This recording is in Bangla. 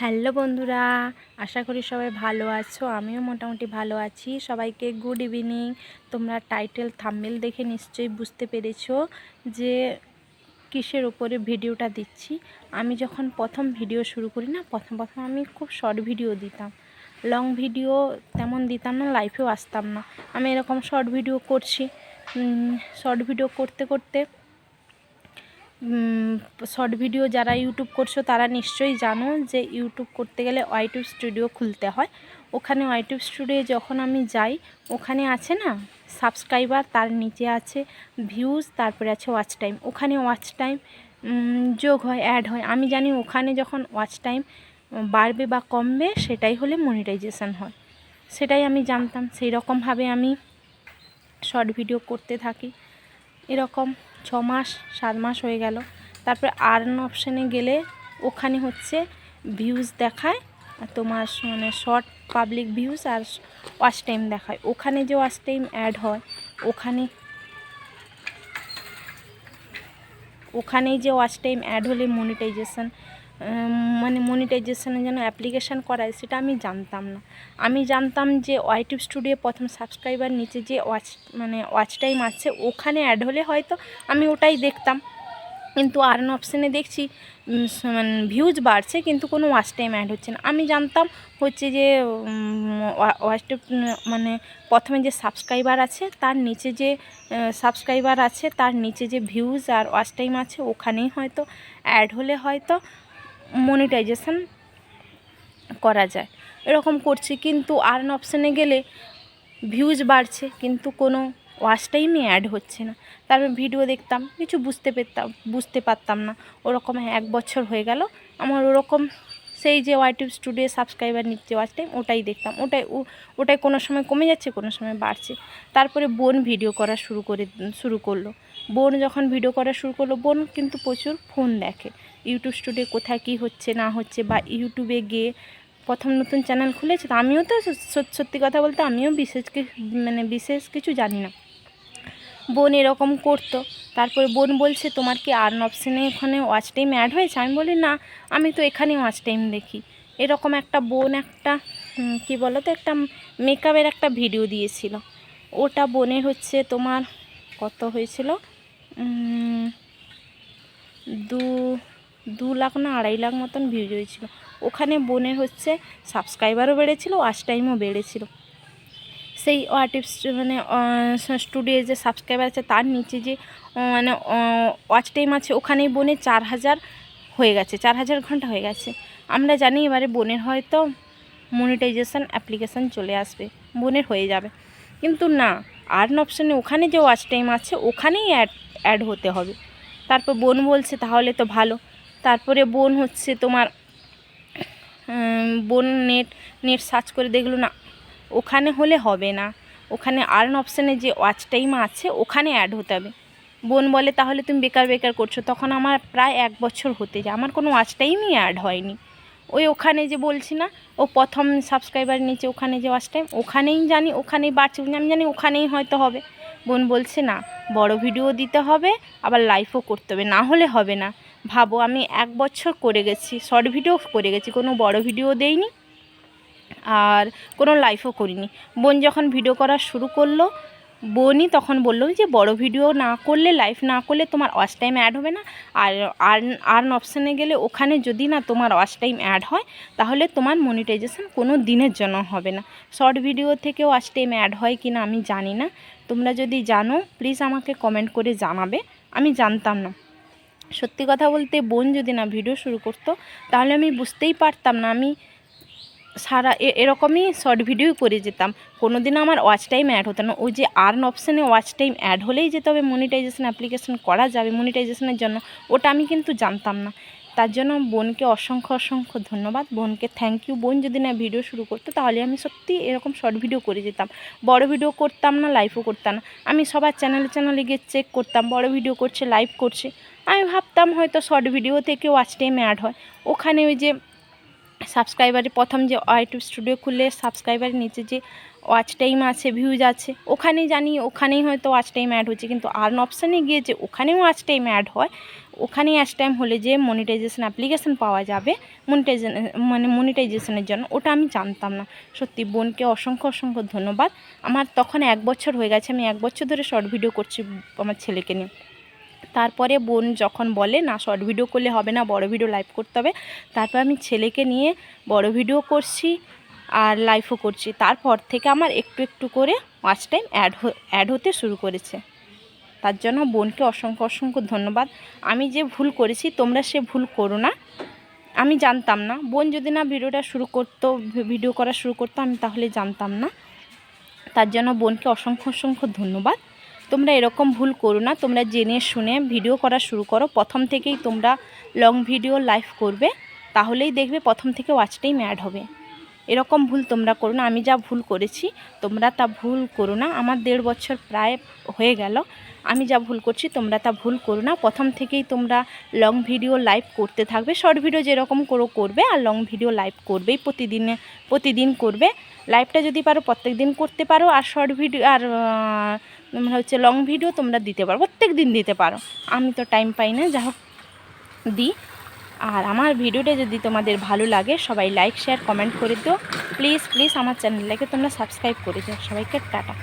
হ্যালো বন্ধুরা, আশা করি সবাই ভালো আছো। আমিও মোটামুটি ভালো আছি। সবাইকে গুড ইভিনিং তোমরা টাইটেল থাম্বেল দেখে নিশ্চয়ই বুঝতে পেরেছ যে কিসের ওপরে ভিডিওটা দিচ্ছি। আমি যখন প্রথম ভিডিও শুরু করি না, প্রথম প্রথম আমি খুব শর্ট ভিডিও দিতাম। লং ভিডিও তেমন দিতাম না লাইফেও আসতাম না। আমি এরকম শর্ট ভিডিও করছি। শর্ট ভিডিও করতে করতে শর্ট ভিডিও যারা ইউটিউব করছ, তারা নিশ্চয়ই জানো যে ইউটিউব করতে গেলে ওয়াইটিউব স্টুডিও খুলতে হয়। ওখানে ওয়াইটিউব স্টুডিও যখন আমি যাই, ওখানে আছে না? সাবস্ক্রাইবার তার নিচে আছে ভিউজ তারপরে আছে ওয়াচ টাইম ওখানে ওয়াচ টাইম যোগ হয় অ্যাড হয়। আমি জানি ওখানে যখন ওয়াচ টাইম বাড়বে বা কমবে, সেটাই হলে মনিটাইজেশান হয়। সেটাই আমি জানতাম। সেই রকমভাবে আমি শর্ট ভিডিও করতে থাকি। এরকম। ছ মাস সাত মাস হয়ে গেল। তারপরে আর্ন অপশানে গেলে ওখানে হচ্ছে ভিউজ দেখায়, আর তোমার মানে শর্ট পাবলিক ভিউজ আর ওয়াচ টাইম দেখায়। ওখানে যে ওয়াচ টাইম অ্যাড হয়, ওখানে ওখানেই যে ওয়াচ টাইম অ্যাড হলে মনিটাইজেশান মানে মনিটাইজেশনের জন্য অ্যাপ্লিকেশান করায়, সেটা আমি জানতাম না। আমি জানতাম যে ওয়াইটিউব স্টুডিও প্রথম সাবস্ক্রাইবার নিচে যে ওয়াচ মানে ওয়াচ টাইম আছে, ওখানে অ্যাড হলে হয়তো আমি ওটাই দেখতাম। কিন্তু আর্ন অপশানে দেখছি মানে ভিউজ বাড়ছে, কিন্তু কোনো ওয়াচ টাইম অ্যাড হচ্ছে না। আমি জানতাম হচ্ছে যে ওয়াচ মানে প্রথমে যে সাবস্ক্রাইবার আছে, তার নিচে যে সাবস্ক্রাইবার আছে, তার নিচে যে ভিউজ আর ওয়াচ টাইম আছে, ওখানেই হয়তো অ্যাড হলে হয়তো মনিটাইজেশান করা যায়। এরকম করছি, কিন্তু আর্ন অপশানে গেলে ভিউজ বাড়ছে, কিন্তু কোনো ওয়াচ টাইমই অ্যাড হচ্ছে না। তারপর ভিডিও দেখতাম, কিছু বুঝতে পেতাম বুঝতে পারতাম না। ওরকম এক বছর হয়ে গেল, আমার ওরকম সেই যে ইউটিউব স্টুডিও সাবস্ক্রাইবার নিচ্ছে ওয়াচ টাইম ওটাই দেখতাম। ওটাই ওটাই কোনো সময় কমে যাচ্ছে, কোনো সময় বাড়ছে। তারপরে বোন ভিডিও করা শুরু করে, শুরু করল। বোন যখন ভিডিও করা শুরু করল, বোন কিন্তু প্রচুর ফোন দেখে। ইউটিউব স্টুডিও কোথায় কী হচ্ছে, না হচ্ছে, বা ইউটিউবে গিয়ে প্রথম নতুন চ্যানেল খুলেছে, তো আমিও তো সত্যি কথা বলতে আমিও বিশেষ মানে বিশেষ কিছু জানি না। বোন এরকম করতো, তারপরে বোন বলছে, তোমার কি আর্ন অপশানে ওখানে ওয়াচ টাইম অ্যাড হয়েছে? আমি বলি, না, আমি তো এখানে ওয়াচ টাইম দেখি। এরকম একটা বোন একটা কি বলো তো একটা মেকআপের একটা ভিডিও দিয়েছিল। ওটা বোনের হচ্ছে তোমার কত হয়েছিল? দু দু লাখ না আড়াই লাখ মতন ভিউজ হয়েছিল। ওখানে বোনের হচ্ছে সাবস্ক্রাইবারও বেড়েছিল ওয়াচ টাইমও বেড়েছিল। সেই ওয়াটিপস মানে স্টুডিও যে সাবস্ক্রাইবার আছে, তার নিচে যে মানে ওয়াচ টাইম আছে, ওখানেই বোনে চার হাজার হয়ে গেছে, চার হাজার ঘণ্টা হয়ে গেছে। আমরা জানি এবারে বোনের হয়তো মনিটাইজেশান অ্যাপ্লিকেশান চলে আসবে, বোনের হয়ে যাবে। কিন্তু না আর্ন অপশানে ওখানে যে ওয়াচ টাইম আছে, ওখানেই অ্যাড অ্যাড হতে হবে। তারপর বোন বলছে, তাহলে তো ভালো। তারপরে বোন হচ্ছে তোমার বোন নেট নেট সার্চ করে দেখল না, ওখানে হলে হবে না। ওখানে আর্ন অপশানে যে ওয়াচ টাইম আছে, ওখানে অ্যাড হতে হবে। বোন বলে, তাহলে তুমি বেকার বেকার করছ। তখন আমার প্রায় এক বছর হতে যায়। আমার কোনো ওয়াচ টাইমই অ্যাড হয়নি। ওই ওখানে যে বলছি না, ও প্রথম সাবস্ক্রাইবার নিচে ওখানে যে ওয়াচ টাইম ওখানেই জানি, ওখানেই বাড়ছে আমি জানি ওখানেই হয়তো হবে। বোন বলছে, না, বড় ভিডিও দিতে হবে, আবার লাইফও করতে হবে, না হলে হবে না। ভাবো, আমি এক বছর করে গেছি শর্ট ভিডিও করে গেছি, কোনো বড় ভিডিও দেইনি, আর কোনো লাইফও করিনি। বোন যখন ভিডিও করা শুরু করল বোনই তখন বলল যে, বড় ভিডিও না করলে লাইভ না করলে তোমার ওয়াচ টাইম অ্যাড হবে না। আর আর্ন আর্ন অপশানে গেলে ওখানে যদি না তোমার ওয়াচ টাইম অ্যাড হয়, তাহলে তোমার মনিটাইজেশন কোনো দিনের জন্য হবে না। শর্ট ভিডিও থেকে ওয়াচ টাইম অ্যাড হয় কি না আমি জানি না। তোমরা যদি জানো প্লিজ আমাকে কমেন্ট করে জানাবে। আমি জানতাম না। সত্যি কথা বলতে বোন যদি না ভিডিও শুরু করতো, তাহলে আমি বুঝতেই পারতাম না। আমি সারা এরকমই শর্ট ভিডিও করে যেতাম। কোনো দিনও আমার ওয়াচ টাইম অ্যাড হতো না। ওই যে আর্ন অপশানে ওয়াচ টাইম অ্যাড হলেই যেতে হবে মনিটাইজেশন অ্যাপ্লিকেশন করা যাবে মনিটাইজেশনের জন্য, ওটা আমি কিন্তু জানতাম না। তার জন্য বোনকে অসংখ্য অসংখ্য ধন্যবাদ। বোনকে থ্যাংক ইউ বোন যদি না ভিডিও শুরু করতো, তাহলে আমি সত্যি এরকম শর্ট ভিডিও করে যেতাম। বড় ভিডিও করতাম না লাইভও করতাম না। আমি সবার চ্যানেলে চ্যানেলে গিয়ে চেক করতাম, বড় ভিডিও করছে লাইভ করছে। আমি ভাবতাম হয়তো শর্ট ভিডিও থেকে ওয়াচ টাইম অ্যাড হয়। ওখানে ওই যে সাবস্ক্রাইবারে প্রথম যে ইউটিউব স্টুডিও খুললে সাবস্ক্রাইবারের নিচে যে ওয়াচ টাইম আছে, ভিউজ আছে ওখানে জানি, ওখানেই হয়তো ওয়াচ টাইম অ্যাড হচ্ছে। কিন্তু আর্ন অপশানে গিয়ে যে ওখানেও ওয়াচ টাইম অ্যাড হয় ওখানে ওয়াচ টাইম হলে যে মনিটাইজেশন অ্যাপ্লিকেশন পাওয়া যাবে মনিটাইজেশন মানে মনিটাইজেশনের জন্য, ওটা আমি জানতাম না। সত্যি, বোনকে অসংখ্য অসংখ্য ধন্যবাদ। আমার তখন এক বছর হয়ে গেছে, আমি এক বছর ধরে শর্ট ভিডিও করছি আমার ছেলেকে নিয়ে। তারপরে বোন যখন বলে, না, শর্ট ভিডিও করলে হবে না, বড় ভিডিও লাইভ করতে হবে। তারপর আমি ছেলেকে নিয়ে বড় ভিডিও করছি আর লাইভও করছি। তারপর থেকে আমার একটু একটু করে ওয়াচ টাইম অ্যাড অ্যাড হতে শুরু করেছে। তার জন্য বোনকে অসংখ্য অসংখ্য ধন্যবাদ। আমি যে ভুল করেছি, তোমরা সে ভুল করো না। আমি জানতাম না। বোন যদি না ভিডিওটা শুরু করতো ভিডিও করা শুরু করতো, আমি তাহলে জানতাম না। তার জন্য বোনকে অসংখ্য অসংখ্য ধন্যবাদ। তোমরা এরকম ভুল করো না, তোমরা জেনে শুনে ভিডিও করা শুরু করো। প্রথম থেকেই তোমরা লং ভিডিও লাইভ করবে, তাহলেই দেখবে প্রথম থেকে ওয়াচ টাইম অ্যাড হবে। এরকম ভুল তোমরা করো না, আমি যা ভুল করেছি, তোমরা তা ভুল করো না। আমার দেড় বছর প্রায় হয়ে গেল, আমি যা ভুল করছি, তোমরা তা ভুল করো না। প্রথম থেকেই তোমরা লং ভিডিও লাইভ করতে থাকবে। শর্ট ভিডিও যেরকম করো করবে, আর লং ভিডিও লাইভ করবেই প্রতিদিনে, প্রতিদিন করবে। লাইভটা যদি পারো প্রত্যেক দিন করতে পারো। আর শর্ট ভিডিও আর তোমরা হচ্ছে লং ভিডিও তোমরা দিতে পারো, প্রত্যেক দিন দিতে পারো। আমি তো টাইম পাই না যা হোক দিই আর আমার ভিডিওটা যদি তোমাদের ভালো লাগে, সবাই লাইক শেয়ার কমেন্ট করে দিও। প্লিজ প্লিজ আমার চ্যানেলটাকে তোমরা সাবস্ক্রাইব করে দিও। সবাইকে টাটা।